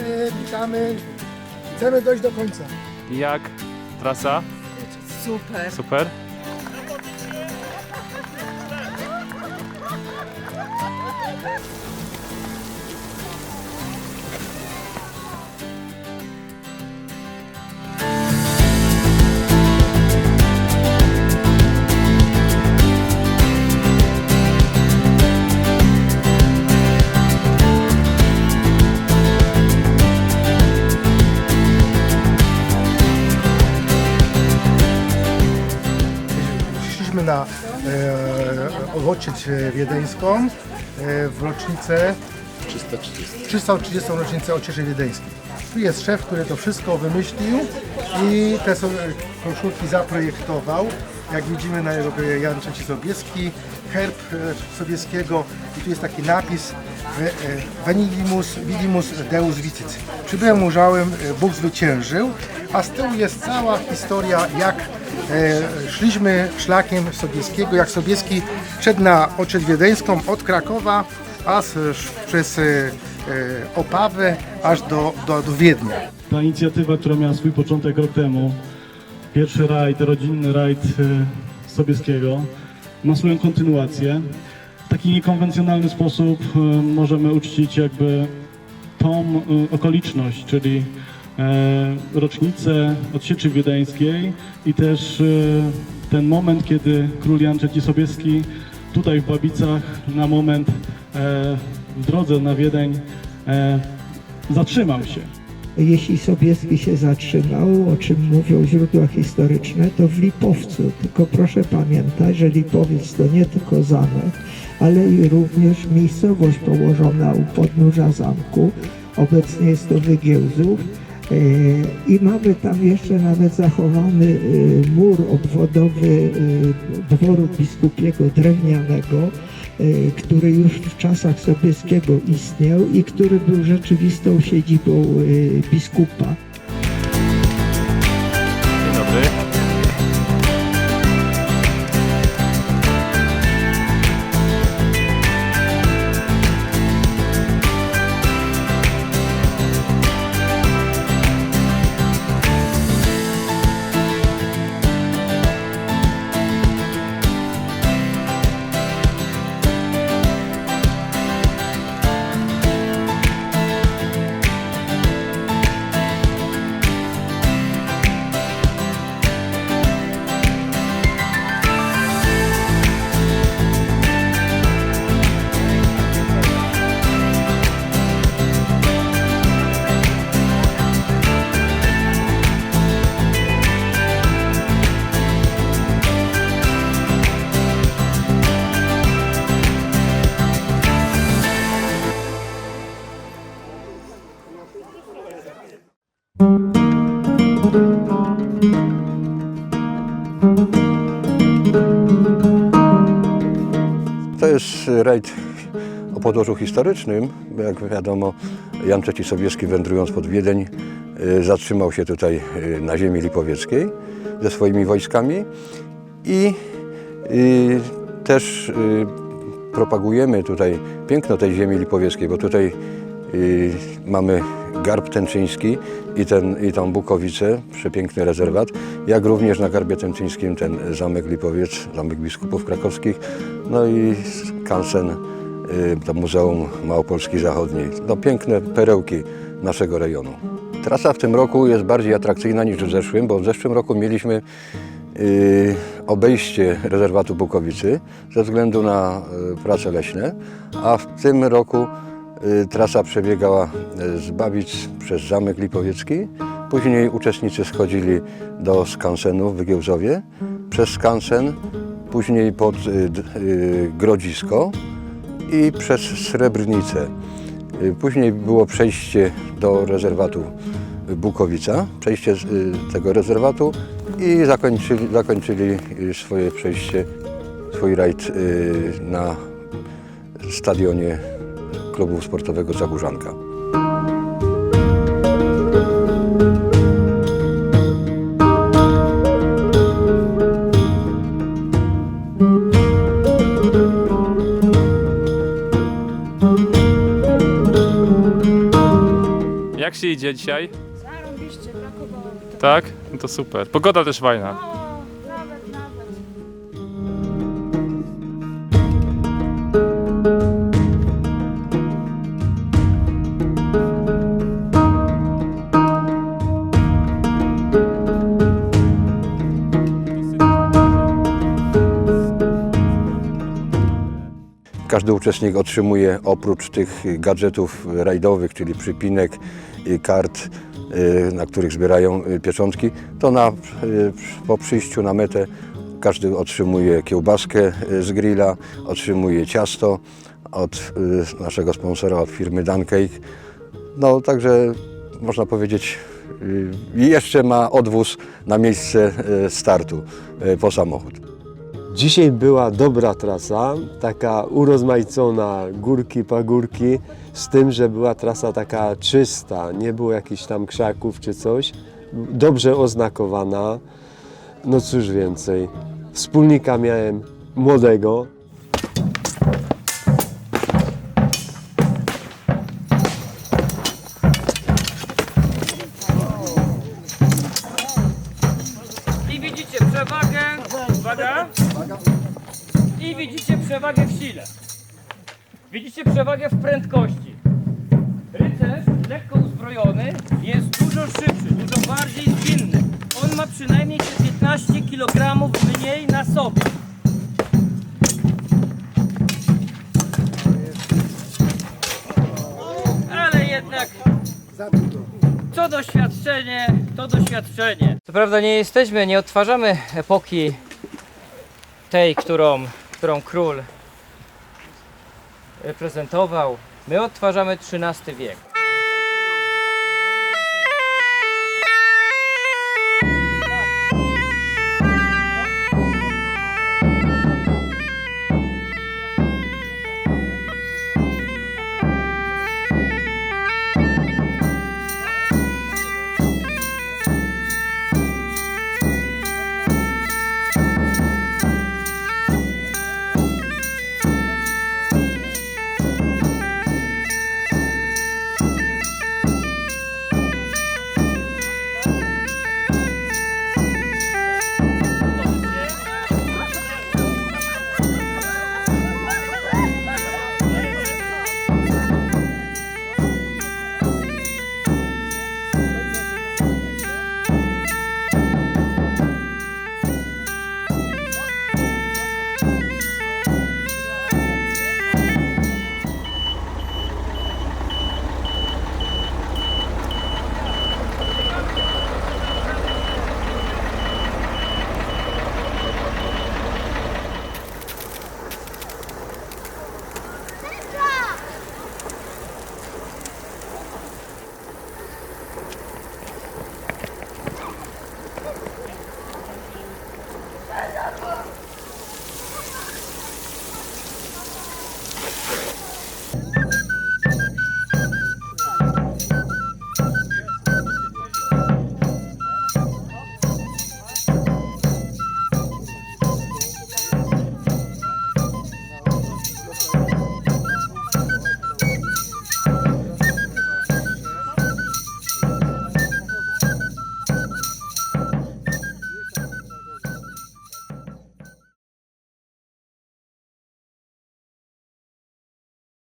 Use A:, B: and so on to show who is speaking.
A: Witamy, witamy. Chcemy dojść do końca.
B: Jak trasa?
C: Super.
B: Super.
A: Szliśmy na e, Wiedeńską e, w rocznicę 330. rocznicę Ocieży Wiedeńskiej. Tu jest szef, który to wszystko wymyślił i te so- koszulki zaprojektował. Jak widzimy na jego Jan III Sobieski, herb e, Sobieskiego i tu jest taki napis e, Venidimus Vidimus Deus Vicit. Przybyłem użałem, e, Bóg zwyciężył, a z tyłu jest cała historia jak e, szliśmy szlakiem Sobieskiego, jak Sobieski szedł na Oczeć Wiedeńską od Krakowa aż przez Opawę aż do, do, do Wiednia.
D: Ta inicjatywa, która miała swój początek rok temu, pierwszy rajd, rodzinny rajd Sobieskiego, ma swoją kontynuację. Taki niekonwencjonalny sposób e, możemy uczcić jakby tą e, okoliczność, czyli e, rocznicę odsieczy wiedeńskiej i też ten moment, kiedy król Jan III Sobieski tutaj w Babicach na moment w drodze na Wiedeń zatrzymał się.
E: Jeśli Sobieski się zatrzymał, o czym mówią źródła historyczne, to w Lipowcu. Tylko proszę pamiętać, że Lipowiec to nie tylko zamek, ale i również miejscowość położona u podnóża zamku. Obecnie jest to Wygiełzów. E, I mamy tam jeszcze nawet zachowany e, mur obwodowy e, dworu biskupiego drewnianego, który już w czasach Sobieskiego istniał i który był rzeczywistą siedzibą e, biskupa.
F: To jest rajd o podłożu historycznym. Jak wiadomo, Jan III Sobieski wędrując pod Wiedeń y, zatrzymał się tutaj y, na ziemi lipowieckiej ze swoimi wojskami i y, też propagujemy tutaj piękno tej ziemi lipowieckiej, bo tutaj mamy garb tęczyński i, ten, i tą Bukowicę, przepiękny rezerwat, jak również na garbie tęczyńskim ten zamek Lipowiec, zamek biskupów krakowskich, no i skansen, y, to Muzeum Małopolski Zachodniej. No piękne perełki naszego rejonu. Trasa w tym roku jest bardziej atrakcyjna niż w zeszłym, bo w zeszłym roku mieliśmy y, obejście rezerwatu Bukowicy ze względu na y, prace leśne, a w tym roku trasa przebiegała z Babic przez Zamek Lipowiecki. Później uczestnicy schodzili do skansenu w Wygiełzowie, przez skansen, później pod y, y, Grodzisko i przez Srebrnicę. Y, Później było przejście do rezerwatu Bukowica, przejście tego rezerwatu i zakończyli, zakończyli swoje przejście, swój rajd na stadionie klubu sportowego Zagórzanka.
B: Się idzie dzisiaj?
C: Zarobiście, brakowało mi tego.
B: Tak? No to super. Pogoda też fajna.
C: O, nawet, nawet.
F: Każdy uczestnik otrzymuje oprócz tych gadżetów rajdowych, czyli przypinek, kart, y, na których zbierają y, pieczątki, to na, y, po przyjściu na metę każdy otrzymuje kiełbaskę z grilla, otrzymuje ciasto od naszego sponsora, od firmy Duncake. No także można powiedzieć, jeszcze ma odwóz na miejsce startu po samochód.
G: Dzisiaj była dobra trasa, taka urozmaicona, górki, pagórki, z tym, że była trasa taka czysta, nie było jakichś tam krzaków czy coś, dobrze oznakowana. No cóż więcej, wspólnika miałem młodego,
H: I widzicie przewagę, uwaga, i widzicie przewagę w sile. Widzicie przewagę w prędkości. Rycerz, lekko uzbrojony, jest dużo szybszy, dużo bardziej zwinny. On ma przynajmniej te 15 kg mniej na sobie. Ale jednak co doświadczenie, to doświadczenie. Co prawda nie jesteśmy, nie odtwarzamy epoki tej, którą, którą król reprezentował. My odtwarzamy XIII wiek.